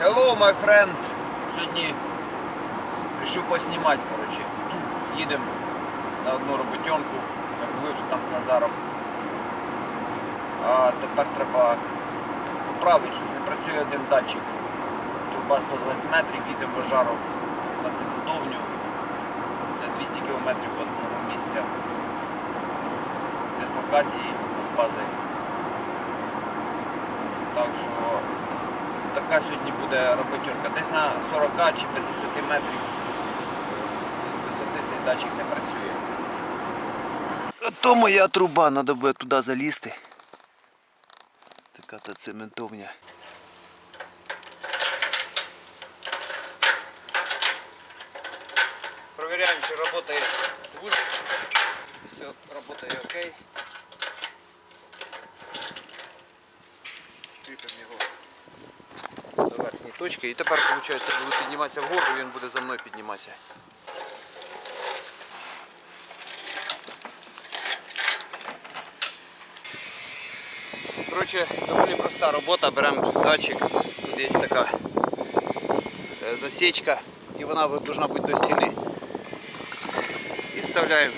Hello, my friend. Сьогодні вирішив поснімати, коротше. Їдемо на одну роботенку. Ми були вже там з Назаром. А тепер треба поправити щось. Не працює один датчик. Труба 120 метрів, їдемо в Ожаров на цементовню. Це 200 кілометрів від одного місця. Дислокації від бази. Так що така сьогодні буде роботюрка. Десь на 40 чи 50 метрів е, висоти цей датчик не працює. То моя труба, треба буде туди залізти. Така та цементовня. Проверяємо, чи працює гудзик. Все працює окей. Кріпимо його точки. І тепер, виходить, буду підніматися вгору, він буде за мною підніматися. Коротше, доволі проста робота. Беремо датчик, тут є така е, засічка і вона повинна бути до стіни. І вставляємо.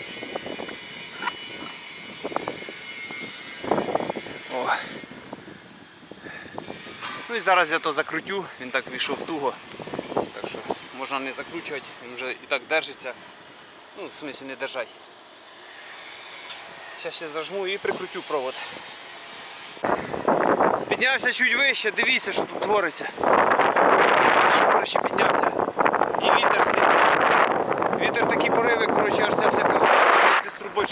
Ну і зараз я то закрутю, він так війшов туго. Так що можна не закручувати, він вже і так держиться. Ну, в смислі не держай. Зараз ще зажму і прикрутю провод. Піднявся чуть вище, дивіться, що тут твориться. Коротше, піднявся. І вітер сильний. Вітер такі пориви, коротше, аж це все просто з трубою.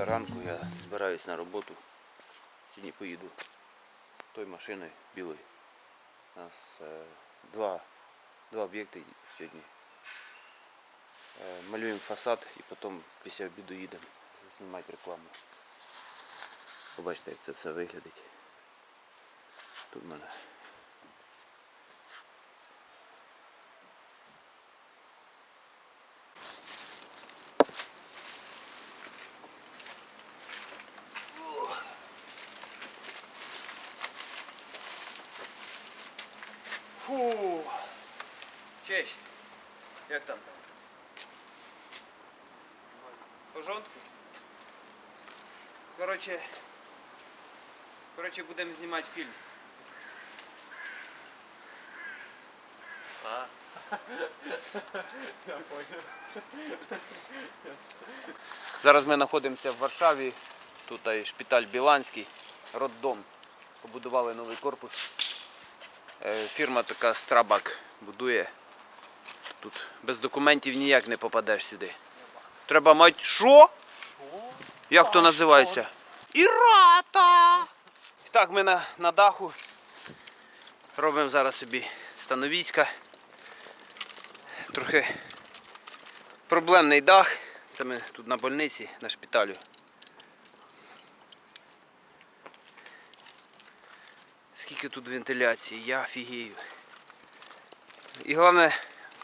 9 ранку я збираюсь на роботу. Сьогодні поїду той машиною білою. У нас е, два два об'єкти сьогодні. Е, малюємо фасад і потім після обіду їдемо знімати рекламу. Побачите, як це все виглядить. Тут в мене Фу. Честь. Як там? Пожонтку? Коротше. Коротше, будемо знімати фільм. А. Зараз ми знаходимося в Варшаві. Тут шпиталь Біланський, роддом. Побудували новий корпус. Е, Фірма така Страбак будує. Тут без документів ніяк не попадеш сюди. Треба мати що? Як то називається? Ірата! І так ми на, на даху. Робимо зараз собі становіська. Трохи проблемний дах. Це ми тут на больниці, на шпиталю. Скільки тут вентиляції, я фігію. І головне,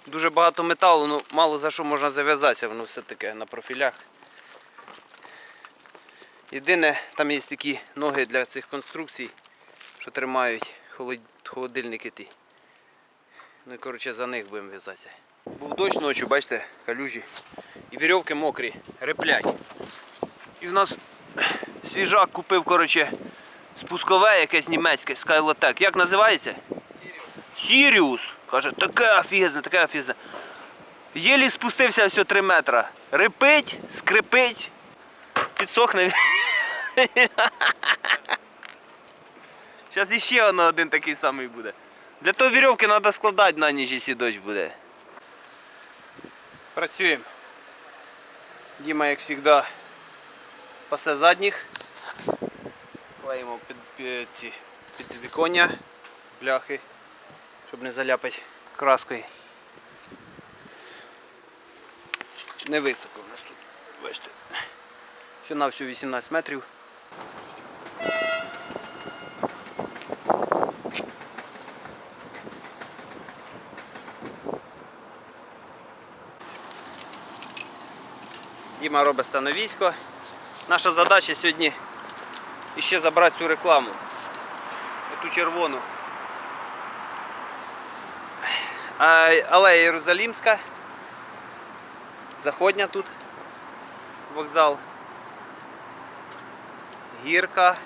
дуже багато металу, ну мало за що можна зав'язатися, воно все таке на профілях. Єдине, там є такі ноги для цих конструкцій, що тримають холодильники ті. Ну і коротше за них будемо в'язатися. Був дощ ночі, бачите, калюжі. І вірьовки мокрі, реплять. І в нас свіжак купив, коротше, спускове якесь німецьке Skylotech. Як називається? Сіріус. Каже, таке офігезне, таке офігезне. Єлі спустився все 3 метра. Рипить, скрипить, підсохне. Зараз іще воно один такий самий буде. Для того вірьовки треба складати на ніч, якщо дощ буде. Працюємо. Діма, як завжди, пасе задніх клеїмо під під, ці, під віконня бляхи, щоб не заляпати краскою. Не високо в нас тут, бачите. Все на всю 18 метрів. Діма робить становісько. Наша задача сьогодні іще забрати цю рекламу. Ту червону. Алея Єрусалімська. Заходня тут. Вокзал. Гірка.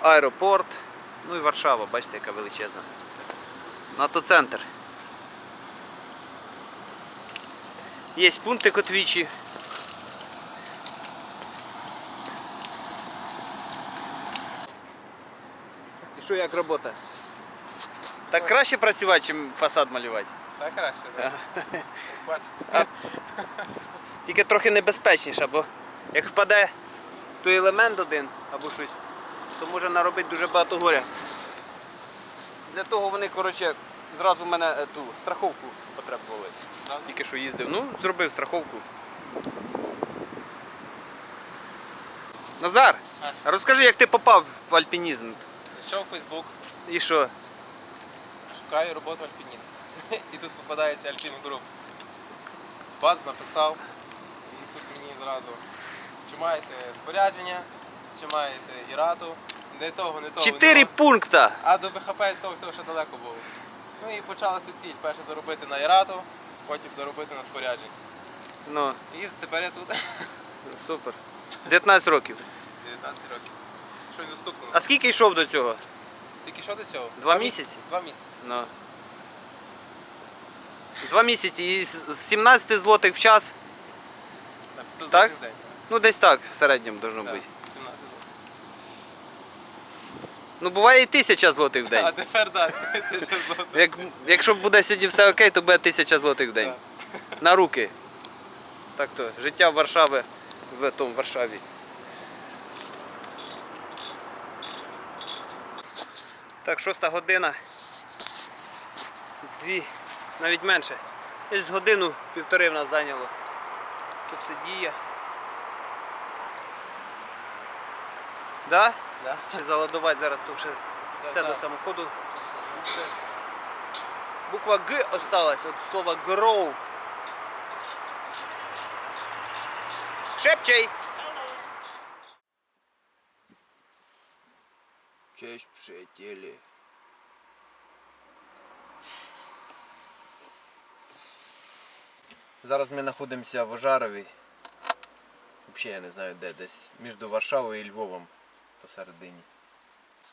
Аеропорт. Ну і Варшава, бачите, яка величезна. НАТО-центр. Є пункти котвічі. Що як робота? Так краще працювати, ніж фасад малювати. Так краще, так. Бачите. Тільки трохи небезпечніше, бо як впаде той елемент один або щось, то може наробити дуже багато горя. Для того вони, коротше, зразу в мене ту страховку потребували. Тільки що їздив. Ну, зробив страховку. Назар, А? розкажи, як ти попав в альпінізм. Зайшов у Фейсбук, І що? шукаю роботу альпініста. І тут попадається Альпін Груп. Бац написав. І тут мені зразу. Чи маєте спорядження, чи маєте ірату. Не того, не того. Чотири пункта. А до БХП того всього ще далеко було. Ну і почалася ціль. Перше заробити на ірату, потім заробити на спорядження. Ну, І тепер я тут супер. 19 років. 19 років. Що й доступно. А скільки йшов до цього? Скільки що до цього? Два місяці? Два місяці. Ну. Два місяці і з з 17 злотих в час. На 500 Так? злотих в день. Ну десь так в середньому должно Так, бути. 17 злотих. Ну буває і тисяча злотих в А день. тепер так, тисяча злотих. Як, якщо буде сьогодні все окей, то буде тисяча злотих в день. На руки. Так то, життя в Варшаві в тому Варшаві. Так, шоста година. Дві, навіть менше. Десь годину півтори в нас зайняло. Тут все діє. Да? Да. Ще заладувати зараз, то вже Да, все да. до самоходу. Буква Г осталась від слова grow. Шепчей! Честь приятелі. Зараз ми знаходимося в Ожарові. Взагалі я не знаю де, десь між Варшавою і Львовом посередині.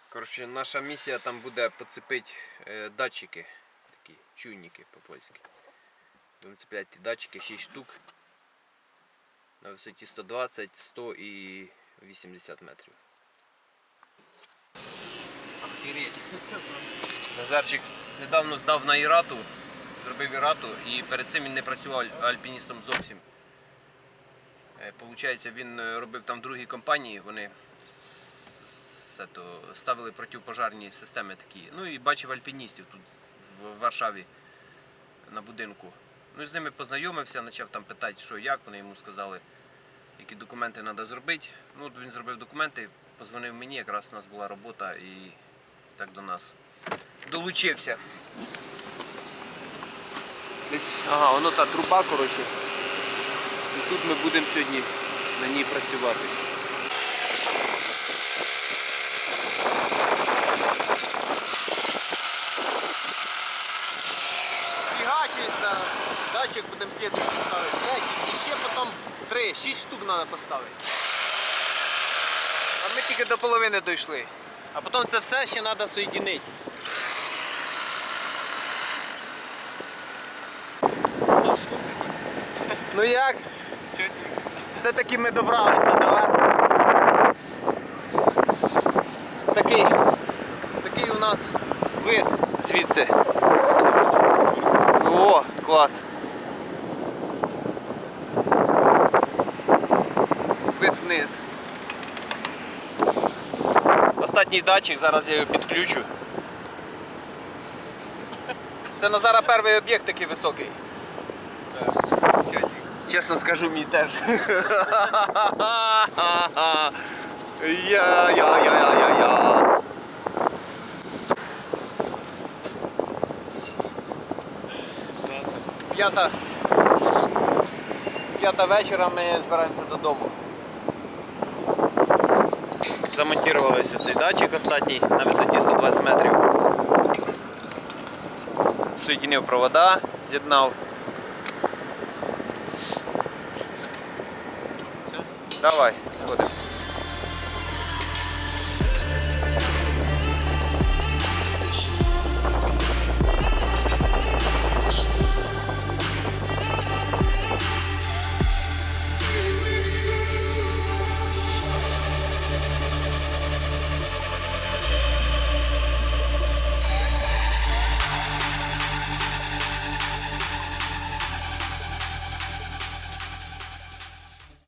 Коротше, наша місія там буде поцепити е, датчики, такі чуйники по-польськи. Будемо цепляти ті датчики 6 штук на висоті 120, 100 і 80 метрів. Охереть. Назарчик недавно здав на Ірату, зробив Ірату і перед цим він не працював альпіністом зовсім. Е, Получається, він е, робив там в другій компанії, вони ставили протипожарні системи такі. Ну і бачив альпіністів тут в Варшаві на будинку. Ну і з ними познайомився, почав там питати, що як. Вони йому сказали, які документи треба зробити. Ну, він зробив документи, позвонив мені, якраз у нас була робота і так до нас долучився. Десь, ага, воно та труба, коротше. І тут ми будемо сьогодні на ній працювати. Фігачиться, датчик будемо слідуючий ставити. І ще потім три, шість штук треба поставити. Ми тільки до половини дійшли. А потім це все ще треба соєдинити. Ну як? Все-таки ми добралися до верху. Такий, такий у нас вид звідси. О, клас. Вид вниз. Останній датчик, зараз я його підключу. Це Назара перший об'єкт такий високий. Чесно скажу, мій теж. Я-я-я-я-я-я. П'ята. П'ята вечора ми збираємося додому. Замонтували цей датчик останній на висоті 120 метрів. Соєдинив провода, з'єднав. Все. Давай.